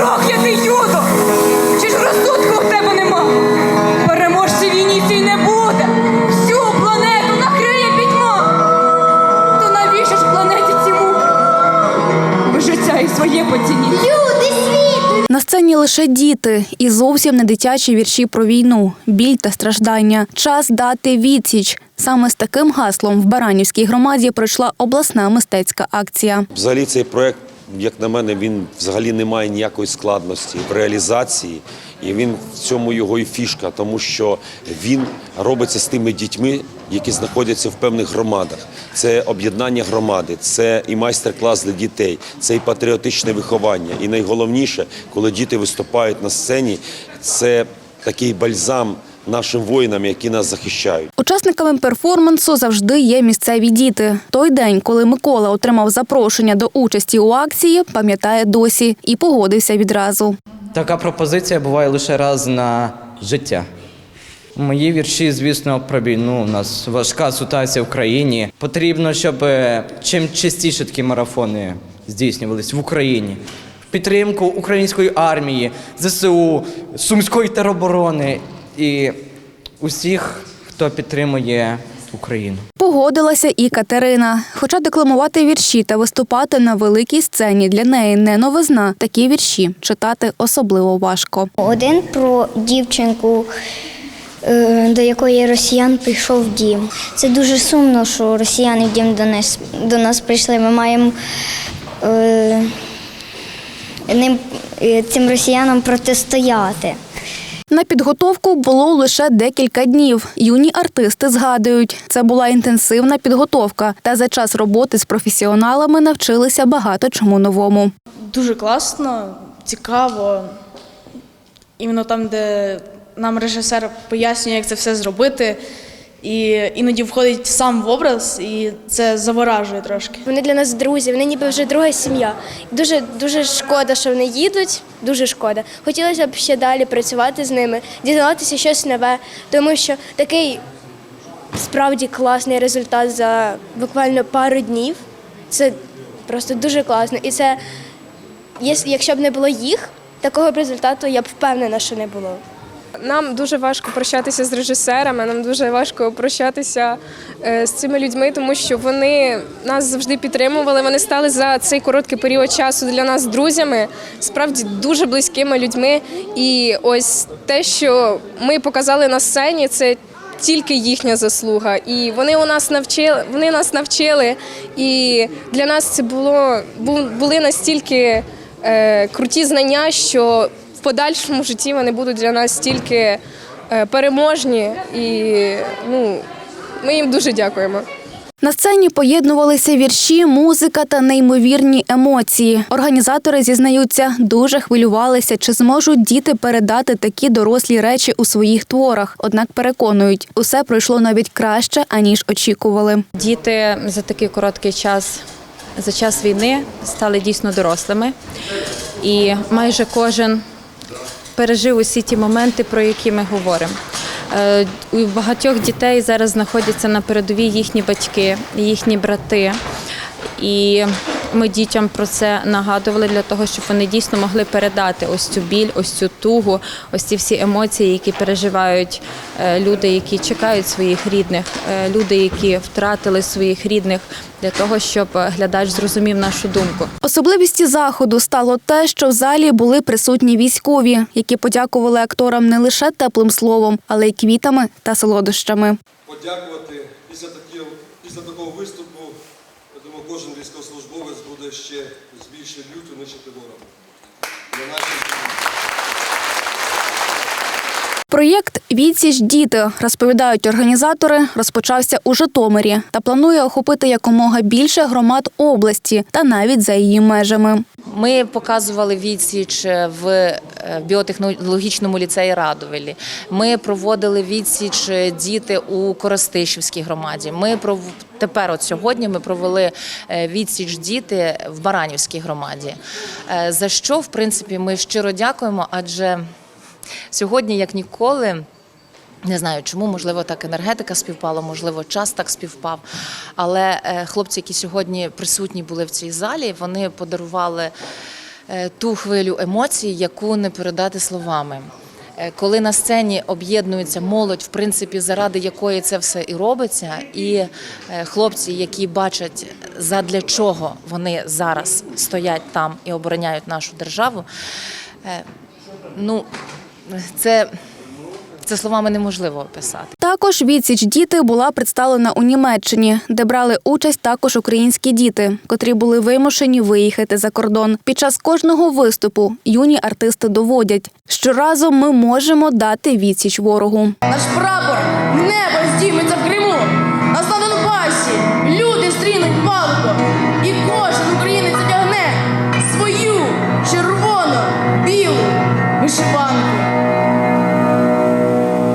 Проклятий юдо! Чи ж розсудку в тебе нема? Переможці війні цій не буде! Всю планету накриє пітьма! То навіщо ж планеті ці муки? Ви життя і своє поцініть! Люди світу! На сцені лише діти і зовсім не дитячі вірші про війну, біль та страждання. Час дати відсіч. Саме з таким гаслом в Баранівській громаді пройшла обласна мистецька акція. Взагалі цей проект, як на мене, він взагалі не має ніякої складності в реалізації. І він в цьому його і фішка, тому що він робиться з тими дітьми, які знаходяться в певних громадах. Це об'єднання громади, це і майстер-клас для дітей, це і патріотичне виховання. І найголовніше, коли діти виступають на сцені, це такий бальзам нашим воїнам, які нас захищають. Учасниками перформансу завжди є місцеві діти. Той день, коли Микола отримав запрошення до участі у акції, пам'ятає досі і погодився відразу. Така пропозиція буває лише раз на життя. Мої вірші, звісно, про війну. У нас важка ситуація в країні. Потрібно, щоб е, чим частіше такі марафони здійснювались в Україні. Підтримку української армії, ЗСУ, Сумської тероборони і усіх, хто підтримує Україну. Погодилася і Катерина. Хоча декламувати вірші та виступати на великій сцені для неї не новизна. Такі вірші читати особливо важко. Один про дівчинку, е, до якої росіян прийшов дім. Це дуже сумно, що росіяни в дім до нас, до нас прийшли. Ми маємо е, ним, е, цим росіянам протистояти. На підготовку було лише декілька днів. Юні артисти згадують, це була інтенсивна підготовка, та за час роботи з професіоналами навчилися багато чому новому. дуже класно, цікаво. Іменно там, де нам режисер пояснює, як це все зробити. І іноді входить сам в образ, і це заворажує трошки. Вони для нас друзі, вони ніби вже друга сім'я. Дуже дуже шкода, що вони їдуть. Дуже шкода. Хотілося б ще далі працювати з ними, дізнаватися щось нове, тому що такий справді класний результат за буквально пару днів. Це просто дуже класно. І це, якщо б не було їх, такого б результату я б впевнена, що не було. Нам дуже важко прощатися з режисерами, нам дуже важко прощатися е, з цими людьми, тому що вони нас завжди підтримували. Вони стали за цей короткий період часу для нас друзями, справді дуже близькими людьми. І ось те, що ми показали на сцені, це тільки їхня заслуга. І вони у нас навчили, вони нас навчили. І для нас це було були настільки е, круті знання, що в подальшому житті вони будуть для нас стільки е, переможні, і ну, ми їм дуже дякуємо. На сцені поєднувалися вірші, музика та неймовірні емоції. Організатори зізнаються, дуже хвилювалися, чи зможуть діти передати такі дорослі речі у своїх творах. Однак переконують, усе пройшло навіть краще аніж очікували. Діти за такий короткий час, за час війни, стали дійсно дорослими. І майже кожен пережив усі ті моменти, про які ми говоримо. Е, У багатьох дітей зараз знаходяться на передовій їхні батьки, їхні брати. І ми дітям про це нагадували для того, щоб вони дійсно могли передати ось цю біль, ось цю тугу, ось ці всі емоції, які переживають е, люди, які чекають своїх рідних, е, люди, які втратили своїх рідних, для того, щоб глядач зрозумів нашу думку. Особливістю заходу стало те, що в залі були присутні військові, які подякували акторам не лише теплим словом, але й квітами та солодощами. подякувати після такого виступу. Кожен військовослужбовець буде ще з більшою люттю нищити ворога. Проєкт Відсіч діти розповідають організатори. Розпочався у Житомирі та планує охопити якомога більше громад області та навіть за її межами. Ми показували відсіч в е, біотехнологічному ліцеї Радовелі. Ми проводили відсіч е, діти у Коростишівській громаді. Ми пров... тепер, от сьогодні, ми провели е, відсіч діти в Баранівській громаді. За що, в принципі, ми щиро дякуємо, адже сьогодні, як ніколи. Не знаю, чому, можливо, так енергетика співпала, можливо, час так співпав. Але е, хлопці, які сьогодні присутні були в цій залі, вони подарували е, ту хвилю емоцій, яку не передати словами. Е, Коли на сцені об'єднується молодь, в принципі, заради якої це все і робиться, і хлопці, які бачать, задля чого вони зараз стоять там і обороняють нашу державу, ну це, це словами неможливо описати. Також відсіч діти була представлена у Німеччині, де брали участь також українські діти, котрі були вимушені виїхати за кордон. Під час кожного виступу юні артисти доводять, що разом ми можемо дати відсіч ворогу. Наш прапор в небо здійметься в